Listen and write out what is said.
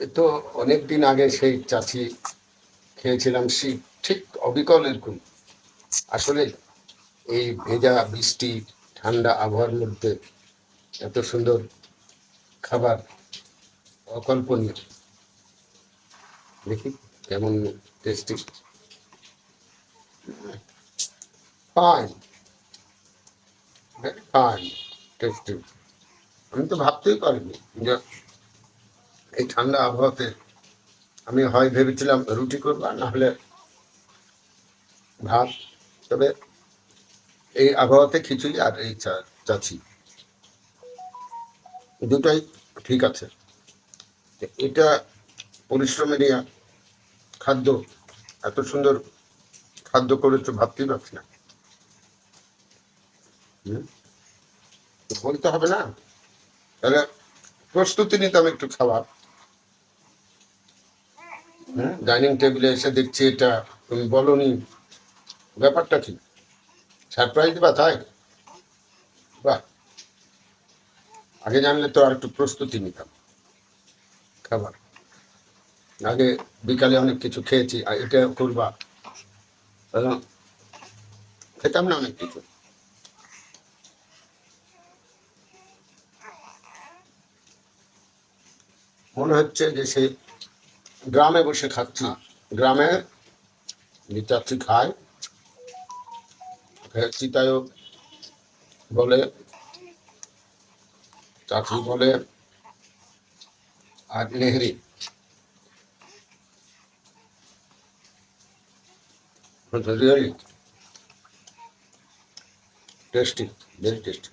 তো অনেক দিন আগে সেই চাচি খেয়েছিলাম শীত ঠিক অবিকল এরকম। আসলে এই ভেজা বৃষ্টি ঠান্ডা আবহাওয়ার মধ্যে এত সুন্দর খাবার অকল্পনীয়। দেখি কেমন টেস্টি ফাইন ভেরি টেস্টি আমি তো ভাবতেই পারিনি, যে এই ঠান্ডা আবহাওয়াতে আমি হয় ভেবেছিলাম রুটি করবা না হলে ভাত। তবে এই আবহাওয়াতে খিচুড়ি আর এই চাচি। দুটাই ঠিক আছে। এটা পরিশ্রমের খাদ্য, এত সুন্দর খাদ্য করেছ, ভাবতেই পারছি না? বলতে হবে না? তাহলে প্রস্তুতি নিতাম একটু খাবার ডাইনিং টেবিলে এসে দেখছি এটা তুমি বলনি। ব্যাপারটা কি? সারপ্রাইজ বা তাই? বাহ। আগে জানলে তো আর একটু প্রস্তুতি নিতাম। খাবার। আগে বিকালে অনেক কিছু খেয়েছি, আর এটা করবা। খেতাম না অনেক কিছু। মনে হচ্ছে যে সেই গ্রামে বসে খাচ্ছি গ্রামে যে চাচ্ছি খায় চিতায়ও বলে, চাচি বলে, আর নেহরি। Tasty very tasty